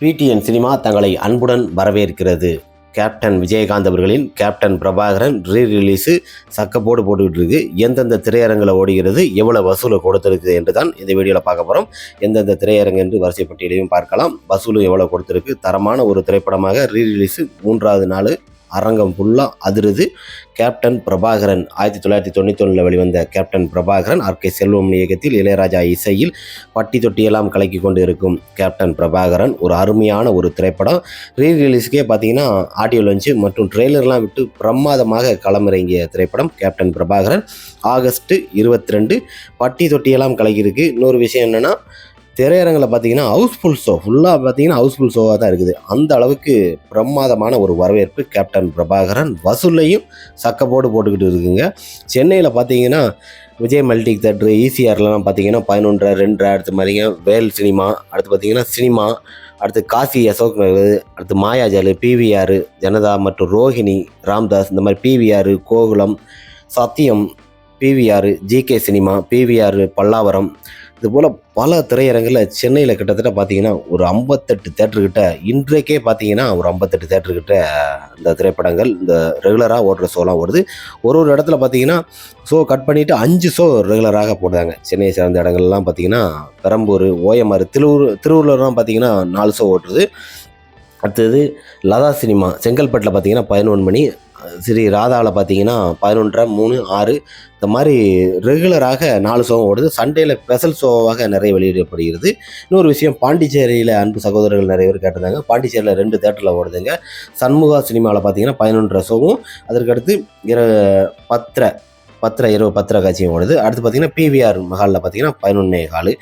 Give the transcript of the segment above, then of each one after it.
PTN cinema தங்களை அன்புடன் வரவேற்கிறது. கேப்டன் விஜயகாந்த் அவர்களின் கேப்டன் பிரபாகரன் ரீ ரிலீஸு சக்கப்போடு போட்டுக்கிட்டு இருக்கு எந்தெந்த திரையரங்கில் ஓடுகிறது எவ்வளோ வசூலை கொடுத்துருக்குது என்று தான் இந்த வீடியோவில் பார்க்க போகிறோம் எந்தெந்த திரையரங்கு என்று வரிசைப்பட்டியலையும் பார்க்கலாம். வசூலும் எவ்வளோ கொடுத்துருக்கு. தரமான ஒரு திரைப்படமாக ரீ ரிலீஸு மூன்றாவது நாள் அரங்கம் ஃபுல்லாக அதிருது. கேப்டன் பிரபாகரன் ஆயிரத்தி தொள்ளாயிரத்தி தொண்ணூற்றி ஒன்றில் வெளிவந்த கேப்டன் பிரபாகரன் ஆர்கே செல்வம் இயக்கத்தில் இளையராஜா இசையில் பட்டி தொட்டியெல்லாம் கலக்கி கொண்டு இருக்கும் கேப்டன் பிரபாகரன் ஒரு அருமையான ஒரு திரைப்படம். ரீ ரிலீஸ்க்கே பார்த்தீங்கன்னா ஆடியோ லஞ்சு மற்றும் ட்ரெய்லர்லாம் விட்டு பிரமாதமாக களமிறங்கிய திரைப்படம் கேப்டன் பிரபாகரன். ஆகஸ்ட் இருபத்தி ரெண்டு பட்டி தொட்டியெல்லாம் கலக்கியிருக்கு. இன்னொரு விஷயம் என்னென்னா திரையரங்கில் பார்த்தீங்கன்னா ஹவுஸ்ஃபுல் ஷோ ஃபுல்லாக பார்த்தீங்கன்னா ஹவுஸ்ஃபுல் ஷோவாக தான் இருக்குது. அந்த அளவுக்கு பிரமாதமான ஒரு வரவேற்பு கேப்டன் பிரபாகரன் வசூல்லையும் சக்கப்போடு போட்டுக்கிட்டு இருக்குங்க. சென்னையில் பார்த்தீங்கன்னா விஜய் மல்டி தேட்ரு ஈசிஆர்லாம் பார்த்தீங்கன்னா பதினொன்றரை ரெண்டரை அடுத்து மாதிரிங்க வேல் சினிமா அடுத்து பார்த்தீங்கன்னா சினிமா அடுத்து காசி அசோக் நகர் அடுத்து மாயாஜாலு பிவிஆர் ஜனதா மற்றும் ரோஹிணி ராம்தாஸ் இந்த மாதிரி PVR Gokulam Sathyam PVR GK cinema PVR Pallavaram இதுபோல் பல திரையரங்கில் சென்னையில் கிட்டத்தட்ட பார்த்தீங்கன்னா ஒரு ஐம்பத்தெட்டு தேட்டர்கிட்ட இன்றைக்கே பார்த்தீங்கன்னா ஒரு ஐம்பத்தெட்டு தேட்டர்கிட்ட இந்த திரைப்படங்கள் இந்த ரெகுலராக ஓடுற ஷோலாம் ஓடுது. ஒரு ஒரு இடத்துல பார்த்தீங்கன்னா ஷோ கட் பண்ணிவிட்டு அஞ்சு ஷோ ரெகுலராக போடுறாங்க. சென்னையை சேர்ந்த இடங்கள்லாம் பார்த்தீங்கன்னா பெரம்பூர் ஓஎம்ஆர் திருவூர் திருவள்ளூர்லாம் பார்த்தீங்கன்னா நாலு ஷோ ஓட்டுறது அடுத்தது லதா சினிமா செங்கல்பட்டில் பார்த்தீங்கன்னா பதினொன்று மணி ஸ்ரீ ராதாவில் பார்த்தீங்கன்னா பதினொன்றரை மூணு ஆறு இந்த மாதிரி ரெகுலராக நாலு சோகம் ஓடுது. சண்டேயில் ஸ்பெஷல் ஷோவாக நிறைய வெளியிடப்படுகிறது. இன்னொரு விஷயம் பாண்டிச்சேரியில் அன்பு சகோதரர்கள் நிறைய பேர் கேட்டிருந்தாங்க. பாண்டிச்சேரியில் ரெண்டு தேட்டரில் ஓடுதுங்க. சண்முகா சினிமாவில் பார்த்தீங்கன்னா பதினொன்றரை ஷோவும் அதற்கடுத்து இர பத்திர பத்திர இரவு பத்திர காட்சியும் ஓடுது. அடுத்து பார்த்தீங்கன்னா பிவிஆர் மஹாலில் பார்த்தீங்கன்னா பதினொன்னே கால்.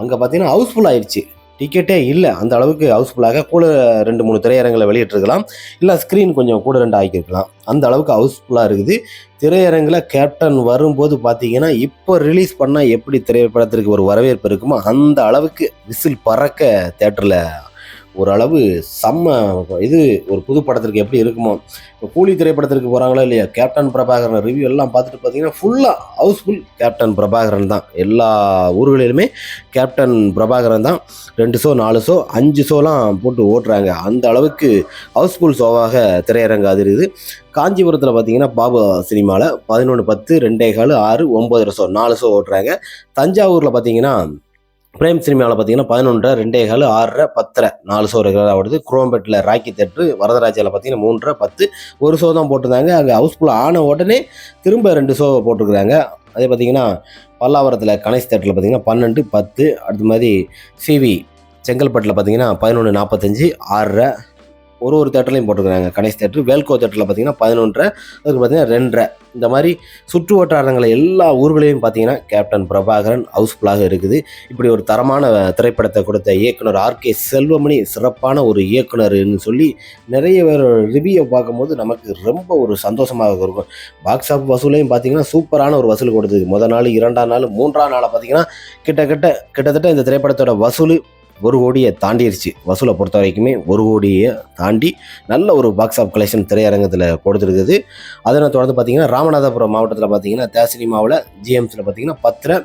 அங்கே பார்த்தீங்கன்னா ஹவுஸ்ஃபுல் ஆயிடுச்சு. டிக்கெட்டே இல்லை. அந்த அளவுக்கு ஹவுஸ்ஃபுல்லாக கூட ரெண்டு மூணு திரையரங்களை வெளியிட்டிருக்கலாம். இல்லை ஸ்க்ரீன் கொஞ்சம் கூட ரெண்டு ஆக்கியிருக்கலாம். அந்த அளவுக்கு ஹவுஸ்ஃபுல்லாக இருக்குது. திரையரங்கில் கேப்டன் வரும்போது பார்த்தீங்கன்னா இப்போ ரிலீஸ் பண்ணால் எப்படி திரைப்படத்திற்கு ஒரு வரவேற்பு இருக்குமோ அந்த அளவுக்கு விசில் பறக்க தேட்டரில் ஓரளவு செம்ம இது ஒரு புது படத்திற்கு எப்படி இருக்குமோ. இப்போ கூலி திரைப்படத்திற்கு போகிறாங்களா இல்லையா? கேப்டன் பிரபாகரன் ரிவ்யூ எல்லாம் பார்த்துட்டு பார்த்தீங்கன்னா ஃபுல்லாக ஹவுஸ்ஃபுல் கேப்டன் பிரபாகரன் தான். எல்லா ஊர்களிலுமே கேப்டன் பிரபாகரன் தான். ரெண்டு ஷோ நாலு ஷோ அஞ்சு ஷோலாம் போட்டு ஓட்டுறாங்க. அந்த அளவுக்கு ஹவுஸ்ஃபுல் ஷோவாக திரையரங்கு அதிருது. காஞ்சிபுரத்தில் பார்த்தீங்கன்னா பாபா சினிமாவில் பதினொன்று பத்து ரெண்டே கால் ஆறு ஒம்பது ஷோ நாலு ஷோ ஓட்டுறாங்க. தஞ்சாவூரில் பார்த்தீங்கன்னா பிரேம் சினிமாவில் பார்த்தீங்கன்னா பதினொன்றரை ரெண்டே கால் ஆறரை பத்தரை நாலு ஷோ ரெகுலராக ஓடுது. குரோம்பேட்டில் ராக்கி தேட்ரு வரதராஜாவில் பார்த்தீங்கன்னா மூன்றரை பத்து ஒரு ஷோ தான் போட்டிருந்தாங்க. அங்கே ஹவுஸ்ஃபுல் ஆன உடனே திரும்ப ரெண்டு ஷோ போட்டிருக்கிறாங்க. அதே பார்த்தீங்கன்னா பல்லாவரத்தில் கணேஷ் தேட்டரில் பார்த்தீங்கன்னா பன்னெண்டு பத்து அடுத்த மாதிரி சிவி செங்கல்பட்டில் பார்த்தீங்கன்னா பதினொன்று நாற்பத்தஞ்சு ஆறரை ஒரு ஒரு தேட்டர்லையும் போட்டிருக்கிறாங்க. கணேஷ் தேட்டர் வேல்கோ தேட்டரில் பார்த்தீங்கன்னா பதினொன்றரை அதுக்கு பார்த்தீங்கன்னா ரெண்டரை. இந்த மாதிரி சுற்று வட்டாரங்களை எல்லா ஊர்களையும் பார்த்தீங்கன்னா கேப்டன் பிரபாகரன் ஹவுஸ்ஃபுல்லாக இருக்குது. இப்படி ஒரு தரமான திரைப்படத்தை கொடுத்த இயக்குனர் ஆர்கே செல்வமணி சிறப்பான ஒரு இயக்குனர்னு சொல்லி நிறைய பேர் ரிவ்யூவை பார்க்கும்போது நமக்கு ரொம்ப ஒரு சந்தோஷமாக இருக்கும். பாக்ஸ் ஆஃப் வசூலையும் பார்த்தீங்கன்னா சூப்பரான ஒரு வசூல் கொடுத்தது. முதல் நாள் இரண்டாம் நாள் மூன்றாம் நாளை பார்த்தீங்கன்னா கிட்டத்தட்ட கிட்டத்தட்ட இந்த திரைப்படத்தோட வசூல் ஒரு கோடியை தாண்டிடுச்சு வசூலை பொறுத்த வரைக்குமே ஒரு கோடியை தாண்டி நல்ல ஒரு பாக்ஸ் ஆஃப் கலெக்ஷன் திரையரங்கத்தில் கொடுத்துருக்குது. அதனை தொடர்ந்து பார்த்தீங்கன்னா ராமநாதபுரம் மாவட்டத்தில் பார்த்தீங்கன்னா தே சினிமாவில் ஜிஎம்ஸில் பார்த்தீங்கன்னா பத்தரை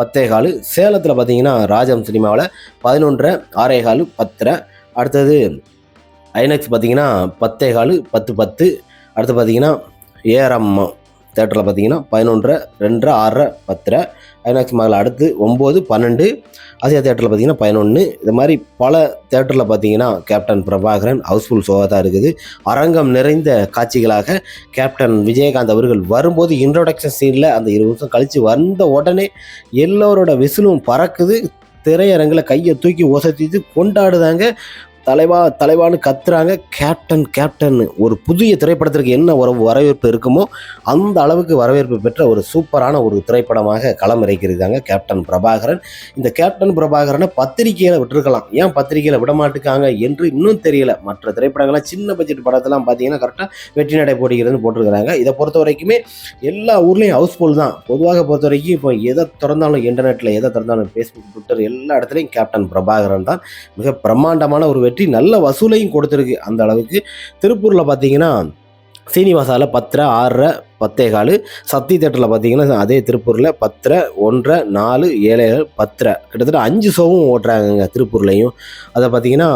பத்தே காலு. சேலத்தில் பார்த்தீங்கன்னா ராஜம் சினிமாவில் பதினொன்றரை ஆறே காலு பத்தரை. அடுத்தது ஐநெக்ஸ் பார்த்தீங்கன்னா பத்தே காலு பத்து பத்து. அடுத்து பார்த்தீங்கன்னா ஏஆர்எம் தேட்டரில் பார்த்தீங்கன்னா பதினொன்றரை ரெண்டரை ஆறரை பத்தரை ஐநாக்ஸ் மகளில் அடுத்து ஒம்பது பன்னெண்டு ஆசியா தேட்டரில் பார்த்தீங்கன்னா பதினொன்று இது மாதிரி பல தேட்டரில் பார்த்தீங்கன்னா கேப்டன் பிரபாகரன் ஹவுஸ்ஃபுல் ஷோவாக தான் இருக்குது. அரங்கம் நிறைந்த காட்சிகளாக கேப்டன் விஜயகாந்த் அவர்கள் வரும்போது இன்ட்ரோடக்ஷன் சீனில் அந்த இருபது நிமிஷம் கழித்து வந்த உடனே எல்லோரோட விசிலும் பறக்குது. திரையரங்கில் கையை தூக்கி ஒசத்திட்டு கொண்டாடுதாங்க தலைவா தலைவான்னு கத்துறாங்க. கேப்டன் கேப்டன் ஒரு புதிய திரைப்படத்திற்கு என்ன ஒரு வரவேற்பு இருக்குமோ அந்த அளவுக்கு வரவேற்பு பெற்ற ஒரு சூப்பரான ஒரு திரைப்படமாக களம் இறக்கியிருக்காங்க கேப்டன் பிரபாகரன். இந்த கேப்டன் பிரபாகரனை பத்திரிகையில் விட்டுருக்கலாம். ஏன் பத்திரிகையில் விடமாட்டுக்காங்க என்று இன்னும் தெரியல. மற்ற திரைப்படங்கள்லாம் சின்ன பட்ஜெட் படத்தெல்லாம் பார்த்தீங்கன்னா கரெக்டாக வெற்றி நடை போடுகிறதுன்னு போட்டிருக்கிறாங்க. இதை பொறுத்த வரைக்குமே எல்லா ஊர்லேயும் ஹவுஸ்ஃபுல் தான். பொதுவாக பொறுத்த வரைக்கும் இப்போ எதை திறந்தாலும் இன்டர்நெட்டில் எதை திறந்தாலும் ஃபேஸ்புக் ட்விட்டர் எல்லா இடத்துலையும் கேப்டன் பிரபாகரன் தான். மிக பிரம்மாண்டமான ஒரு வெற்றி நல்ல வசூலையும் கொடுத்துருக்கு அந்த அளவுக்கு. திருப்பூரில் பார்த்தீங்கன்னா சீனிவாசாவில் பத்தரை ஆறரை பத்தே காலு. சக்தி தேட்டரில் பார்த்தீங்கன்னா அதே திருப்பூரில் பத்தரை ஒன்றரை நாலு ஏழு பத்தரை. கிட்டத்தட்ட அஞ்சு ஷோவும் ஓட்டுறாங்கங்க திருப்பூர்லேயும். அதை பார்த்தீங்கன்னா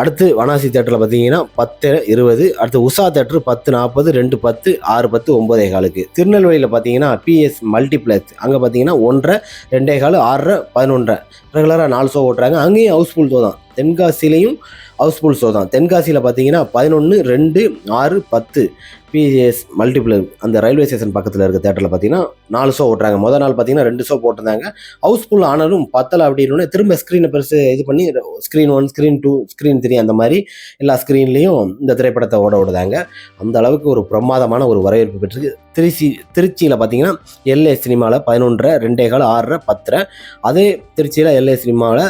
அடுத்து வனாசி தேட்டரில் பார்த்தீங்கன்னா பத்து இருபது அடுத்து உஷா தேட்டர் பத்து நாற்பது ரெண்டு பத்து ஆறு பத்து ஒம்பதே காலுக்கு. திருநெல்வேலியில் பார்த்தீங்கன்னா பிஎஸ் மல்டிப்ளெக்ஸ். அங்கே பார்த்தீங்கன்னா ஒன்றரை ரெண்டே காலு ஆறரை பதினொன்றரை. ரெகுலராக நாலு ஷோ ஓட்டுறாங்க. அங்கேயும் ஹவுஸ்ஃபுல் ஷோ தான். தென்காசிலையும் ஹவுஸ்ஃபுல் ஷோ தான். தென்காசியில் பார்த்தீங்கன்னா பதினொன்று ரெண்டு ஆறு பத்து பிஎஸ் மல்டிபிள் அந்த ரயில்வே ஸ்டேஷன் பக்கத்தில் இருக்க தேட்டரில் பார்த்தீங்கன்னா நாலு ஷோ ஓட்டுறாங்க. முதல் நாள் பார்த்தீங்கன்னா ரெண்டு ஷோ போட்டிருந்தாங்க. ஹவுஸ்ஃபுல் ஆனாலும் பத்தலை அப்படின்னு திரும்ப ஸ்க்ரீனை பெருசு இது பண்ணி screen one screen two screen three அந்த மாதிரி எல்லா ஸ்க்ரீன்லேயும் இந்த திரைப்படத்தை ஓட விடுதாங்க. அந்த அளவுக்கு ஒரு பிரமாதமான ஒரு வரவேற்பு பெற்றிருக்கு. திருச்சி திருச்சியில் பார்த்தீங்கன்னா எல்ஏ சினிமாவில் பதினொன்றரை ரெண்டே கால் ஆறரை பத்தரை. அதே திருச்சியில் எல்ஏ சினிமாவில்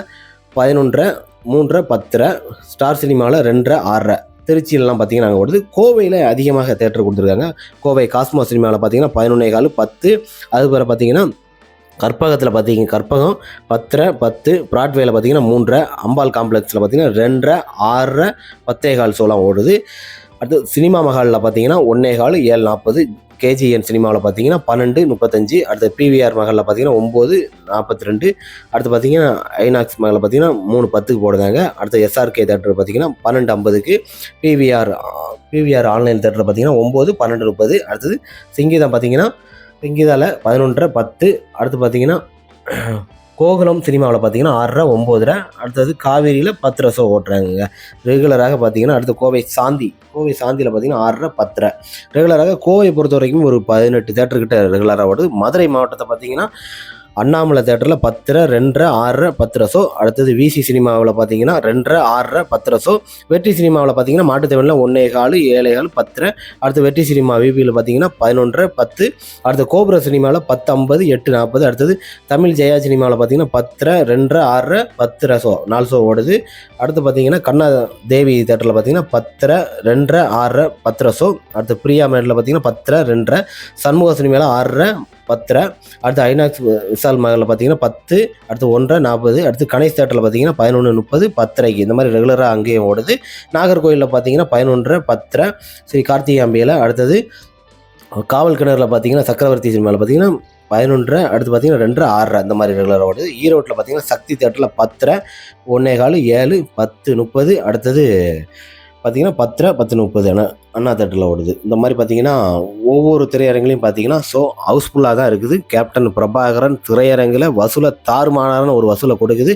பதினொன்றரை மூன்றரை பத்தரை ஸ்டார் சினிமாவில் ரெண்டரை ஆறரை. திருச்சியிலலாம் பார்த்தீங்கன்னா நாங்கள் ஓடுது. கோவையில் அதிகமாக தேட்டர் கொடுத்துருக்காங்க. கோவை காஸ்மோ சினிமாவில் பார்த்தீங்கன்னா பதினொன்னே கால் பத்து. அதுக்கப்புறம் பார்த்தீங்கன்னா கற்பகத்தில் பார்த்தீங்க கற்பகம் பத்தரை பத்து. ப்ராட்வேல பார்த்தீங்கன்னா மூன்றரை. அம்பாள் காம்ப்ளெக்ஸில் பார்த்தீங்கன்னா ரெண்டரை ஆறரை பத்தே கால் ஷோலாம் ஓடுது. அடுத்து சினிமா மஹாலில் பார்த்தீங்கன்னா ஒன்னே கால் ஏழு நாற்பது. கேஜிஎன் சினிமாவில் பார்த்தீங்கன்னா பன்னெண்டு முப்பத்தஞ்சு அடுத்து பிவிஆர் மகளில் பார்த்தீங்கன்னா ஒம்பது நாற்பத்தி ரெண்டு அடுத்து பார்த்தீங்கன்னா ஐநாக்ஸ் மகளில் பார்த்தீங்கன்னா மூணு பத்துக்கு போடுதாங்க அடுத்து எஸ்ஆர்கே தேட்டர் பார்த்தீங்கன்னா பன்னெண்டு ஐம்பதுக்கு பிவிஆர் பிவிஆர் ஆன்லைன் தேட்டர் பார்த்தீங்கன்னா ஒம்பது பன்னெண்டு முப்பது அடுத்தது சிங்கீதம் பார்த்தீங்கன்னா சிங்கீதாவில் பதினொன்றரை பத்து அடுத்து பார்த்தீங்கன்னா கோகுலம் சினிமாவில் பார்த்தீங்கன்னா ஆறரை ஒம்போதரை அடுத்தது காவேரியில் பத்து ரசம் ஓட்டுறாங்க ரெகுலராக பார்த்தீங்கன்னா அடுத்து கோவை சாந்தி கோவை சாந்தியில் பார்த்தீங்கன்னா ஆறரை பத்தரை. ரெகுலராக கோவை பொறுத்த வரைக்கும் ஒரு பதினெட்டு தேட்டர்கிட்ட ரெகுலராக ஓடுது மதுரை மாவட்டத்தை பார்த்தீங்கன்னா அண்ணாமலை தேட்டரில் பத்தரை ரெண்டரை ஆறரை பத்தரை. ரசோ அடுத்தது விசி சினிமாவில் பார்த்தீங்கன்னா ரெண்டரை ஆறரை பத்தரை. ரசோ வெற்றி சினிமாவில் பார்த்தீங்கன்னா மாட்டுத்தேவனில் ஒன்றே கால் ஏழை கால் பத்தரை. அடுத்து வெற்றி சினிமா விபியில் பார்த்தீங்கன்னா பதினொன்றரை பத்து. அடுத்து கோபுர சினிமாவில் பத்து ஐம்பது எட்டு நாற்பது. அடுத்தது தமிழ் ஜெயா சினிமாவில் பார்த்தீங்கன்னா பத்தரை ரெண்டரை ஆறரை பத்தரை. ரசோ நாலு ஷோ ஓடுது. அடுத்து பார்த்தீங்கன்னா கண்ணா தேவி தேட்டரில் பார்த்தீங்கன்னா பத்தரை ரெண்டரை ஆறரை பத்தரை. ரசோ அடுத்து பிரியா மேட்டில் பார்த்தீங்கன்னா பத்தரை ரெண்டரை. சண்முக சினிமாவில் ஆறரை பத்தரை அடுத்து ஐநாக்ஸ் விசால் மகளில் பார்த்தீங்கன்னா பத்து அடுத்து ஒன்றரை நாற்பது அடுத்து கணேஷ் தேட்டரில் பார்த்தீங்கன்னா பதினொன்று முப்பது பத்தரைக்கு. இந்த மாதிரி ரெகுலராக அங்கேயும் ஓடுது. நாகர்கோயிலில் பார்த்தீங்கன்னா பதினொன்றரை பத்தரை ஸ்ரீ கார்த்திகாம்பியில் அடுத்தது காவல் கிணறுல பார்த்தீங்கன்னா சக்கரவர்த்தி சினிமாவில் பார்த்தீங்கன்னா பதினொன்றரை அடுத்து பார்த்தீங்கன்னா ரெண்டரை ஆறரை அந்த மாதிரி ரெகுலராக ஓடுது. ஈரோட்டில் பார்த்தீங்கன்னா சக்தி தேட்டரில் பத்தரை ஒன்றே கால் ஏழு பத்து முப்பது அடுத்தது பார்த்தீங்கன்னா பத்தரை பத்து முப்பது அண்ணா அண்ணா தேட்டரில் ஓடுது. இந்த மாதிரி பார்த்தீங்கன்னா ஒவ்வொரு திரையரங்குலையும் பார்த்தீங்கன்னா ஸோ ஹவுஸ்ஃபுல்லாக தான் இருக்குது. கேப்டன் பிரபாகரன் திரையரங்கில் வசூலை தாறுமாறான ஒரு வசூலை கொடுக்குது.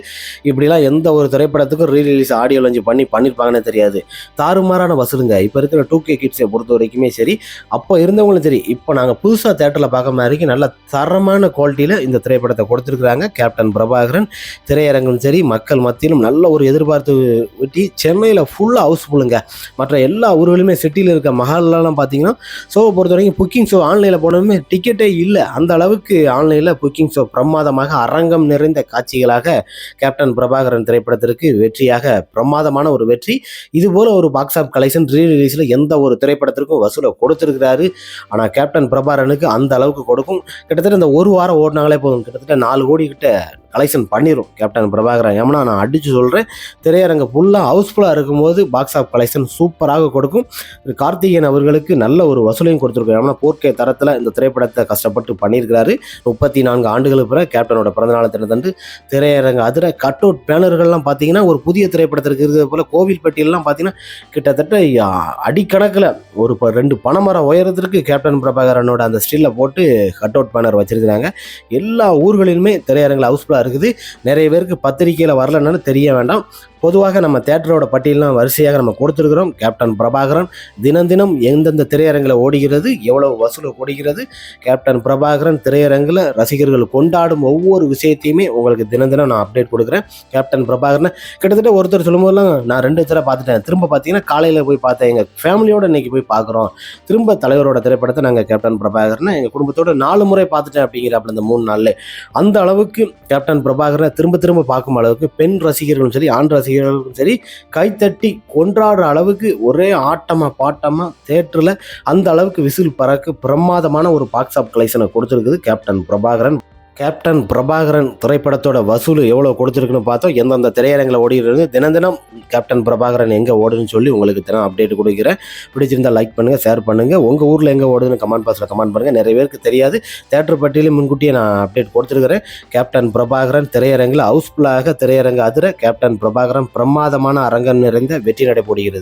இப்படிலாம் எந்த ஒரு திரைப்படத்துக்கும் ரீ ரிலீஸ் ஆடியோ லஞ்சு பண்ணி பண்ணியிருப்பாங்கன்னே தெரியாது. தாறுமாறான வசூலுங்க. இப்போ இருக்கிற டூ கே கிட்ஸை பொறுத்த வரைக்குமே சரி அப்போ இருந்தவங்களும் சரி இப்போ நாங்கள் புதுசாக தேட்டரில் பார்க்க மாதிரி நல்ல தரமான குவாலிட்டியில் இந்த திரைப்படத்தை கொடுத்துருக்குறாங்க. கேப்டன் பிரபாகரன் திரையரங்கும் சரி மக்கள் மத்தியிலும் நல்ல ஒரு எதிர்பார்த்து விட்டி சென்னையில் ஃபுல்லாக ஹவுஸ்ஃபுல்லுங்க மற்ற எல்லா ஊர்களுமே சிட்டியில் இருக்க மஹால்லாம் பார்த்தீங்கன்னா ஷோவை பொறுத்த வரைக்கும் புக்கிங் ஷோ ஆன்லைனில் போனதுமே டிக்கெட்டே இல்லை. அந்த அளவுக்கு ஆன்லைனில் புக்கிங் ஷோ பிரமாதமாக அரங்கம் நிறைந்த காட்சிகளாக கேப்டன் பிரபாகரன் திரைப்படத்திற்கு வெற்றியாக பிரமாதமான ஒரு வெற்றி. இது போல ஒரு பாக்ஸ் ஆஃப் கலெக்ஷன் ரீ ரிலீஸில் எந்த ஒரு திரைப்படத்திற்கும் வசூலை கொடுத்துருக்கிறாரு. ஆனால் கேப்டன் பிரபாகரனுக்கு அந்த அளவுக்கு கொடுக்கும். கிட்டத்தட்ட இந்த ஒரு வாரம் ஓடினாங்களே போதும். கிட்டத்தட்ட நாலு கோடி கிட்ட கலெக்ஷன் பண்ணிடும் கேப்டன் பிரபாகரன். ஏமனா நான் அடித்து சொல்கிறேன் திரையரங்கு ஃபுல்லாக ஹவுஸ்ஃபுல்லாக இருக்கும்போது பாக்ஸ் ஆஃப் கலெக்ஷன் சூப்பராக கொடுக்கும். கார்த்திகேயன் அவர்களுக்கு நல்ல ஒரு வசூலையும் கொடுத்துருக்காரு. ஏன்னா போர்க்கை தரத்தில் இந்த திரைப்படத்தை கஷ்டப்பட்டு பண்ணியிருக்கிறாரு. முப்பத்தி நான்கு ஆண்டுகளுக்கு பிறகு கேப்டனோட பிறந்தநாள் தினத்தன்று திரையரங்கு அதிர கட் அவுட் பேனர்கள்லாம் பார்த்தீங்கன்னா ஒரு புதிய திரைப்படத்திற்கு இருக்கிறது போல் கோவில்பட்டியெல்லாம் பார்த்தீங்கன்னா கிட்டத்தட்ட அடிக்கணக்கில் ஒரு ப- ரெண்டு பனைமரம் உயரத்திற்கு கேப்டன் பிரபாகரனோட அந்த ஸ்டில்லை போட்டு கட் அவுட் பேனர் வச்சிருக்கிறாங்க. எல்லா ஊர்களிலுமே திரையரங்கில் ஹவுஸ்ஃபுல்லாக இருக்குது. நிறைய பேருக்கு பத்திரிக்கையில் வரலன்னு தெரிய வேண்டாம். பொதுவாக நம்ம தேட்டரோட பட்டியலாம் வரிசையாக நம்ம கொடுத்துருக்குறோம். கேப்டன் பிரபாகரன் தினம் தினம் எந்தெந்த திரையரங்கில் ஓடுகிறது எவ்வளவு வசூல் ஓடுகிறது கேப்டன் பிரபாகரன் திரையரங்கில் ரசிகர்கள் கொண்டாடும் ஒவ்வொரு விஷயத்தையுமே உங்களுக்கு தினம் தினம் நான் அப்டேட் கொடுக்குறேன். கேப்டன் பிரபாகரன் கிட்டத்தட்ட ஒருத்தர் சொல்லும்போதெல்லாம் நான் ரெண்டு தடவை பார்த்துட்டேன். திரும்ப பார்த்தீங்கன்னா காலையில் போய் பார்த்தேன் எங்கள் ஃபேமிலியோட இன்னைக்கு போய் பார்க்குறோம். திரும்ப தலைவரோட திரைப்படத்தை நாங்கள் கேப்டன் பிரபாகரனை எங்கள் குடும்பத்தோட நாலு முறை பார்த்துட்டேன் அப்படிங்கிற அப்படி இந்த மூணு நாளில். அந்த அளவுக்கு கேப்டன் பிரபாகரனை திரும்ப திரும்ப பார்க்கும் அளவுக்கு பெண் ரசிகர்களும் சரி ஆண் ரசிகர்களுக்கும் சரி கைத்தட்டி கொண்டாடுற அளவுக்கு ஒரே ஆட்டமாக பாட்டமாக தேட்டரில் அந்த அளவுக்கு விசில் பறக்க பிரமாதமான ஒரு பாக்ஸ் ஆஃப் கலெக்ஷனை கொடுத்துருக்குது கேப்டன் பிரபாகரன். கேப்டன் பிரபாகரன் திரைப்படத்தோட வசூல் எவ்வளோ கொடுத்துருக்குன்னு பார்த்தோம். எந்தெந்த திரையரங்கில் ஓடிடுறது தினம் தினம் கேப்டன் பிரபாகரன் எங்கே ஓடுன்னு சொல்லி உங்களுக்கு தினம் அப்டேட் கொடுக்குறேன். பிடிச்சிருந்தால் லைக் பண்ணுங்கள் ஷேர் பண்ணுங்கள் உங்கள் ஊரில் எங்கே ஓடுதுன்னு கமெண்ட் பாக்ஸில் கமெண்ட் பண்ணுங்கள் நிறைய பேருக்கு தெரியாது. தேட்டர் பட்டியலையும் முன்கூட்டியே நான் அப்டேட் கொடுத்துருக்குறேன். கேப்டன் பிரபாகரன் திரையரங்கில் ஹவுஸ்ஃபுல்லாக திரையரங்கு அதிர கேப்டன் பிரபாகரன் பிரமாதமான அரங்கம் நிறைந்த வெற்றி நடைபெறுகிறது